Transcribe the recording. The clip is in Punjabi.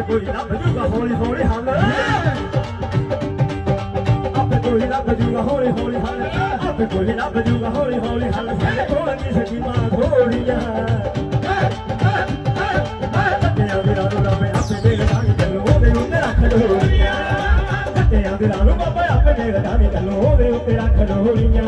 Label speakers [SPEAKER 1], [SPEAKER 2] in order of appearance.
[SPEAKER 1] ਆਪੇ ਕੋਈ ਲੱਭ ਜੂਗਾ ਹੌਲੀ ਹੌਲੀ ਹੱਲ। ਆਪੇ ਕੋਈ ਲੱਭ ਜੂਗਾ ਹੌਲੀ ਹੌਲੀ ਹੱਲ। ਆਪੇ ਕੋਈ ਲੱਭ ਜੂਗਾ ਹੌਲੀ ਹੌਲੀ ਹੱਲ। ਸਾਡੇ ਕੋਲ ਨਹੀਂ ਸਕੀ ਮਾਂ ਥੋੜੀਆਂ ਕੱਟਿਆ ਦੇ ਰਾਨੂ ਰਾਮੇ ਆਪੇ ਦੇ ਗਾਣੀ ਚੱਲੋ, ਉਹਦੇ ਉੱਤੇ ਰੱਖ ਡੋਰੀਆਂ ਕੱਟਿਆ ਦੇ ਰਾਨੂ ਬਾਬਾ ਆਪੇ ਦੇ ਗਾਣੀ ਚੱਲੋ, ਉਹਦੇ ਉੱਤੇ ਰੱਖ ਡੋਰੀਆਂ